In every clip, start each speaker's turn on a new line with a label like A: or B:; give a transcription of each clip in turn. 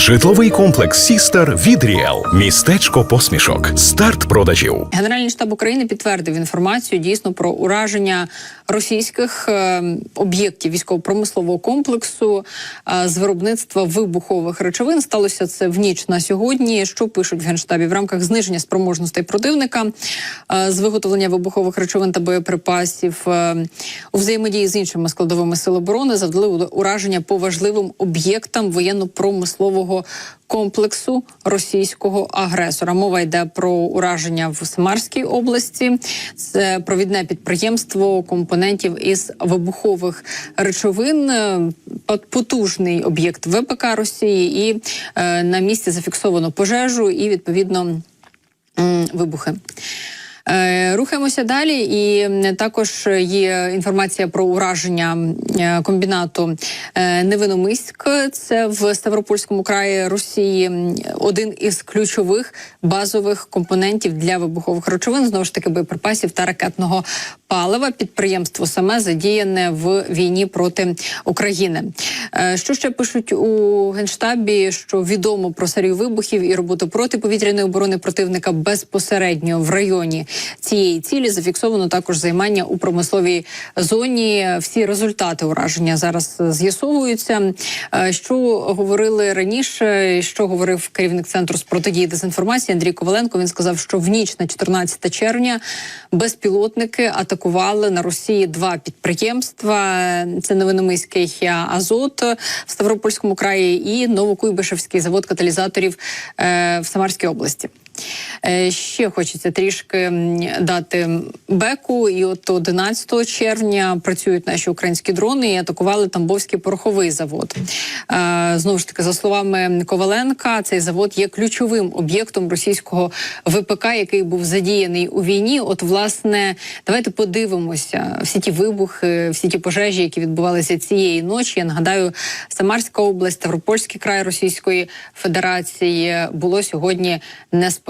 A: Житловий комплекс Сістер від Ріел. Містечко посмішок. Старт продажів.
B: Генеральний штаб України підтвердив інформацію дійсно про ураження російських е, об'єктів військово-промислового комплексу е, з виробництва вибухових речовин. Сталося це в ніч на сьогодні. Що пишуть в генштабі в рамках зниження спроможностей противника е, з виготовлення вибухових речовин та боєприпасів е, у взаємодії з іншими складовими сил оборони завдали ураження по важливим об'єктам воєнно-промислового комплексу російського агресора. Мова йде про ураження в Самарській області. Це провідне підприємство компонентів із вибухових речовин, е, потужний об'єкт ВПК Росії, і е, на місці зафіксовано пожежу і відповідно вибухи. Е, Рухаємося далі, і також є інформація про ураження е, комбінату е, Невиномиськ. Це в Ставропольському краї Росії. Один із ключових базових компонентів для вибухових речовин, знову ж таки боєприпасів та ракетного палива. Підприємство саме задіяне в війні проти України. Е, Що ще пишуть у генштабі? Що відомо про серію вибухів і роботу протиповітряної оборони противника безпосередньо в районі цієї цілі. Зафіксовано також займання у промисловій зоні. Всі результати ураження зараз з'ясовуються. Е, Що говорили раніше? Що говорив керівник центру з протидії дезінформації Андрій Коваленко? Він сказав, що в ніч на 14 червня безпілотники атакували на Росії два підприємства. Це Новиномиський Азот в Ставропольському краї і Новокуйбишевський завод каталізаторів е, в Самарській області. Е, Ще хочеться трішки дати беку. І от 11 червня працюють наші українські дрони і атакували Тамбовський пороховий завод. Е, Знову ж таки, за словами Коваленка, цей завод є ключовим об'єктом російського ВПК, який був задіяний у війні. От, власне, давайте подивимося всі ті вибухи, всі ті пожежі, які відбувалися цієї ночі. Я нагадаю, Самарська область, Ставропольський край Російської Федерації було сьогодні неспокійно.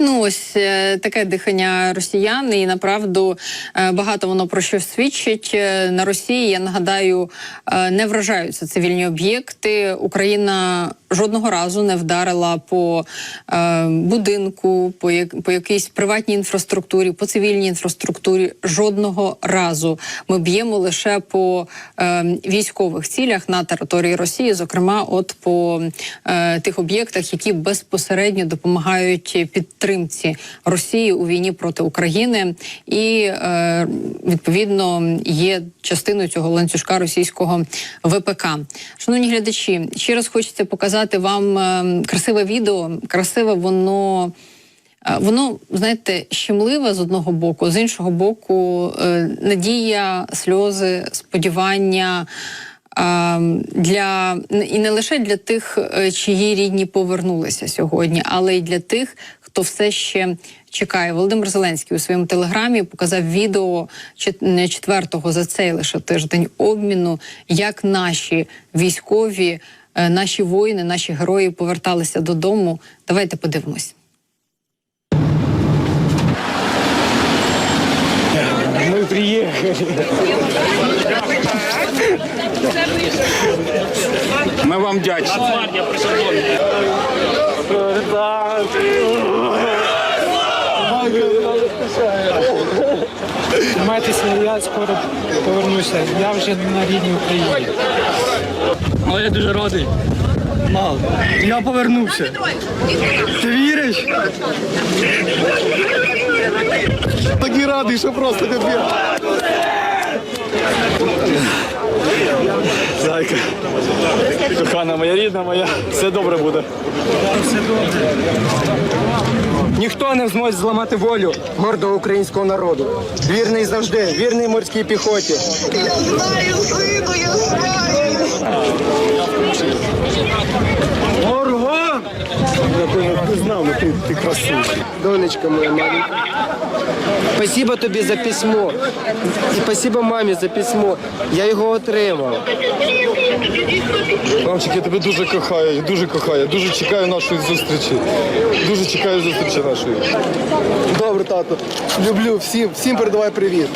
B: Ну, ось е, таке дихання росіян, і направду е, багато воно про що свідчить Е, на Росії. Я нагадаю, е, не вражаються цивільні об'єкти. Україна жодного разу не вдарила по е, будинку, по, як, по якійсь приватній інфраструктурі, по цивільній інфраструктурі. Жодного разу ми б'ємо лише по е, військових цілях на території Росії, зокрема, от по е, тих об'єктах, які безпосередньо допомагають підтримці Росії у війні проти України, і е, відповідно є частиною цього ланцюжка російського ВПК. Шановні глядачі, ще раз хочеться показати вам е, красиве відео. Красиве воно. Е, Воно, знаєте, щемливе з одного боку, з іншого боку, надія, сльози, сподівання для і не лише для тих, чиї рідні повернулися сьогодні, але й для тих, хто все ще чекає. Володимир Зеленський у своєму телеграмі показав відео четвертого за цей лише тиждень обміну, як наші військові, е, наші воїни, наші герої поверталися додому. Давайте подивимось.
C: Мы приехали. Ми вам вдячні.
D: Нацгвардія.
C: Тримайтеся, я скоро повернуся. Я вже на рідній Україні.
D: Але я дуже радий. Мал, я повернувся. Ти віриш?
E: Такий радий, що просто капець. Зайка, кохана моя рідна моя, все добре буде.
D: Ніхто не зможе зламати волю гордого українського народу. Вірний завжди, вірний морській піхоті.
F: Я знаю, сину, я знаю.
E: Ти, ти красивий.
D: Донечка моя маленька. Спасибо тобі за письмо. І спасибо мамі за письмо. Я його отримав.
E: Мамчик, я тебе дуже кохаю, дуже кохаю, дуже чекаю нашої зустрічі. Дуже чекаю зустрічі нашої.
G: Добре, тато. Люблю всім, всім передавай привіт.